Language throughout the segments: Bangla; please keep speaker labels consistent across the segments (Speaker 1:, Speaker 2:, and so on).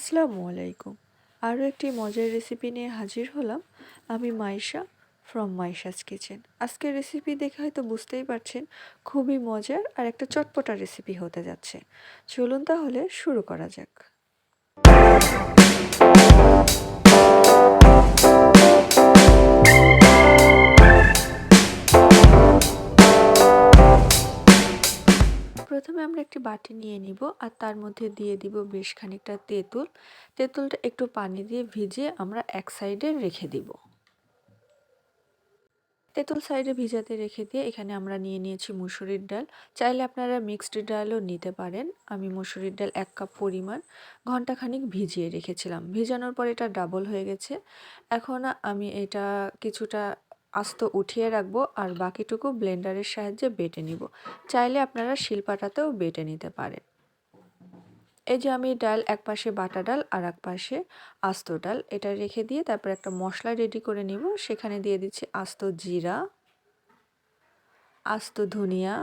Speaker 1: আসসালামু আলাইকুম। আরও একটি মজার রেসিপি নিয়ে হাজির হলাম আমি মাইশা ফ্রম মাইশাস কিচেন আজকের রেসিপি দেখে হয়তো বুঝতেই পারছেন, খুবই মজার আর একটা চটপটা রেসিপি হতে যাচ্ছে। চলুন তাহলে শুরু করা যাক। প্রথমে আমরা একটি বাটি নিয়ে নিব আর তার মধ্যে দিয়ে দিব বেশ খানিকটা তেঁতুল। তেঁতুলটা একটু পানি দিয়ে ভিজিয়ে আমরা এক সাইডে রেখে দিব। তেঁতুল সাইডে ভিজাতে রেখে দিয়ে এখানে আমরা নিয়ে নিয়েছি মুসুরির ডাল। চাইলে আপনারা মিক্সড ডালও নিতে পারেন। আমি মুসুরির ডাল এক কাপ পরিমাণ ঘন্টাখানিক ভিজিয়ে রেখেছিলাম। ভিজানোর পর এটা ডাবল হয়ে গেছে। এখন আমি এটা কিছুটা আস্ত উঠিয়ে রাখব আর বাকিটুকু ব্লেন্ডারের সাহায্যে বেটে নিব। চাইলে আপনারা শিলপাটাতেও বেটে নিতে পারেন। এই যে আমি ডাল এক পাশে বাটা ডাল আর এক পাশে আস্ত ডাল, এটা রেখে দিয়ে তারপর একটা মশলা রেডি করে নিব। সেখানে দিয়ে দিচ্ছি আস্ত জিরা, আস্ত ধনিয়া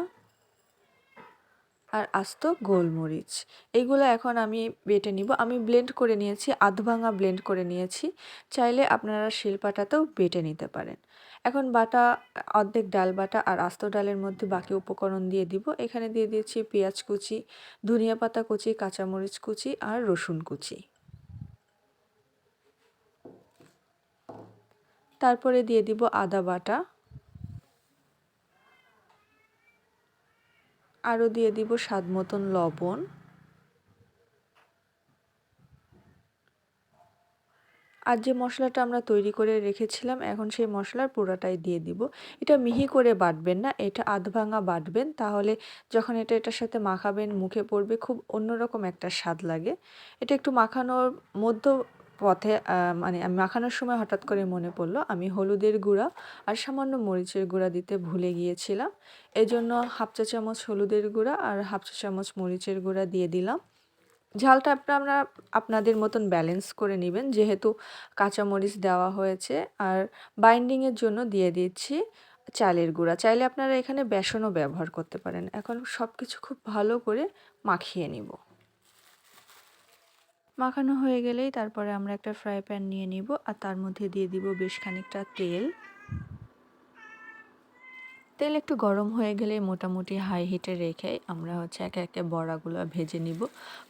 Speaker 1: আর আস্ত গোলমরিচ। এইগুলো এখন আমি বেটে নিব। আমি ব্লেন্ড করে নিয়েছি আধ ভাঙা ব্লেন্ড করে নিয়েছি। চাইলে আপনারা শিলপাটাতেও বেটে নিতে পারেন। এখন বাটা, অর্ধেক ডাল বাটা আর আস্ত ডালের মধ্যে বাকি উপকরণ দিয়ে দিব। এখানে দিয়ে দিয়েছি পেঁয়াজ কুচি, ধনিয়া পাতা কুচি, কাঁচামরিচ কুচি আর রসুন কুচি। তারপরে দিয়ে দিব আদা বাটা। আরও দিয়ে দিব স্বাদ মতন লবণ। আর যে মশলাটা আমরা তৈরি করে রেখেছিলাম, এখন সেই মশলার পুরাটাই দিয়ে দিব। এটা মিহি করে বাটবেন না, এটা আধ ভাঙা বাটবেন। তাহলে যখন এটা, এটার সাথে মাখাবেন, মুখে পড়বে, খুব অন্যরকম একটা স্বাদ লাগে। এটা একটু মাখানোর মধ্য পথে মানে আমি মাখানোর সময় হঠাৎ করে মনে পড়ল, আমি হলুদের গুঁড়া আর সামান্য মরিচের গুঁড়া দিতে ভুলে গিয়েছিলাম। এজন্য হাফ চা চামচ হলুদের গুঁড়া আর হাফ চা চামচ মরিচের গুঁড়া দিয়ে দিলাম। ঝালটা আপনারা, আপনাদের মতন ব্যালেন্স করে নেবেন। যেহেতু কাঁচামরিচ দেওয়া হয়েছে, আর বাইন্ডিংয়ের জন্য দিয়ে দিচ্ছি চালের গুঁড়া। চাইলে আপনারা এখানে বেসনও ব্যবহার করতে পারেন। এখন সব কিছু খুব ভালো করে মাখিয়ে নিব। মাখানো হয়ে গেলেই তারপরে আমরা একটা ফ্রাই প্যান নিয়ে নিব, আর তার মধ্যে দিয়ে দিব বেশ খানিকটা তেল। তেল একটু গরম হয়ে গেলে মোটামুটি হাই হিটে রেখে আমরা হচ্ছে একে একে বড়াগুলো ভেজে নিব।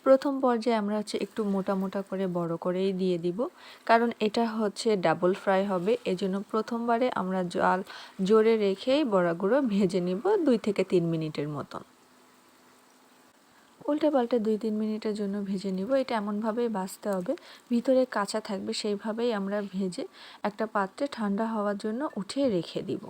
Speaker 1: প্রথম পর্যায়ে আমরা হচ্ছে একটু মোটা মোটা করে বড় করেই দিয়ে দিব। কারণ এটা হচ্ছে ডাবল ফ্রাই হবে, এজন্য প্রথমবারে আমরা জাল জোরে রেখেই বড়াগুলো ভেজে নিব দুই থেকে তিন মিনিটের মতন। উল্টে পাল্টে দুই তিন মিনিটের জন্য ভেজে নিব। এটা এমনভাবেই বাছতে হবে, ভিতরে কাঁচা থাকবে সেইভাবেই আমরা ভেজে একটা পাত্রে ঠান্ডা হওয়ার জন্য উঠিয়ে রেখে দিব।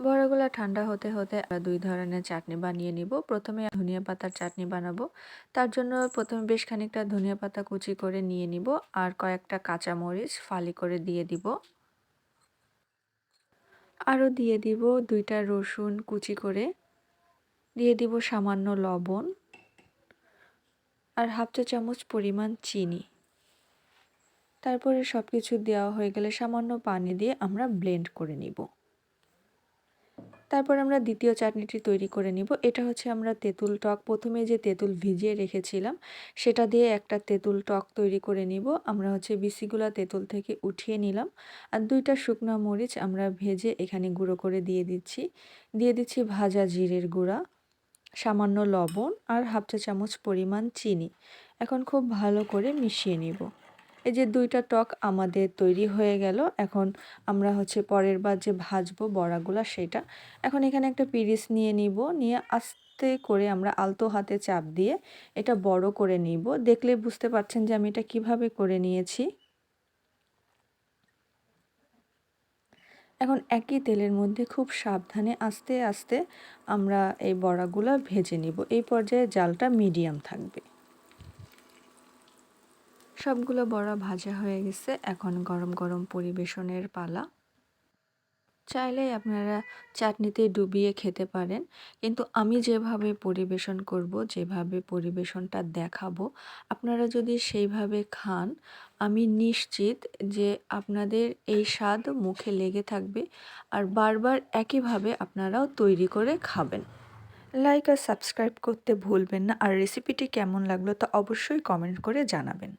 Speaker 1: বড়াগুলো ঠান্ডা হতে হতে দুই ধরনের চাটনি বানিয়ে নিব। প্রথমে ধনিয়া পাতার চাটনি বানাবো। তার জন্য প্রথমে বেশ খানিকটা ধনিয়া পাতা কুচি করে নিয়ে নিব আর কয়েকটা কাঁচা মরিচ ফালি করে দিয়ে দিব। আরও দিয়ে দিব দুইটা রসুন কুচি করে। দিয়ে দিব সামান্য লবণ আর হাফ চা চামচ পরিমাণ চিনি। তারপরে সব কিছু দেওয়া হয়ে গেলে সামান্য পানি দিয়ে আমরা ব্লেন্ড করে নিব। তারপর আমরা দ্বিতীয় চাটনিটি তৈরি করে নিব। এটা হচ্ছে আমরা তেঁতুল টক। প্রথমে যে তেঁতুল ভিজিয়ে রেখেছিলাম, সেটা দিয়ে একটা তেঁতুল টক তৈরি করে নিব। আমরা হচ্ছে বিসিগুলা তেঁতুল থেকে উঠিয়ে নিলাম। আর দুইটা শুকনো মরিচ আমরা ভেজে এখানে গুঁড়ো করে দিয়ে দিচ্ছি। দিয়ে দিচ্ছি ভাজা জিরের গুঁড়া, সামান্য লবণ আর হাফ চা চামচ পরিমাণ চিনি। এখন খুব ভালো করে মিশিয়ে নিব। এই যে দুইটা টক আমাদের তৈরি হয়ে গেল, এখন আমরা হচ্ছে পরের বার যে ভাজবো বড়াগুলা সেটা। এখন এখানে একটা পিরিস নিয়ে নিব, নিয়ে আস্তে করে আমরা আলতো হাতে চাপ দিয়ে এটা বড় করে নিব। দেখলে বুঝতে পারছেন যে আমি এটা কীভাবে করে নিয়েছি। এখন একই তেলের মধ্যে খুব সাবধানে আস্তে আস্তে আমরা এই বড়াগুলো ভেজে নিব। এই পর্যায়ে জালটা মিডিয়াম থাকবে। সবগুলো বড়া ভাজা হয়ে গেছে। এখন গরম গরম পরিবেশনের পালা। চাইলে আপনারা চাটনিতে ডুবিয়ে খেতে পারেন। কিন্তু আমি যেভাবে পরিবেশন করব, যেভাবে পরিবেশনটা দেখাবো, আপনারা যদি সেইভাবে খান, আমি নিশ্চিত যে আপনাদের এই স্বাদ মুখে লেগে থাকবে আর বারবার একইভাবে আপনারাও তৈরি করে খাবেন। লাইক আর সাবস্ক্রাইব করতে ভুলবেন না। আর রেসিপিটি কেমন লাগল তা অবশ্যই কমেন্ট করে জানাবেন।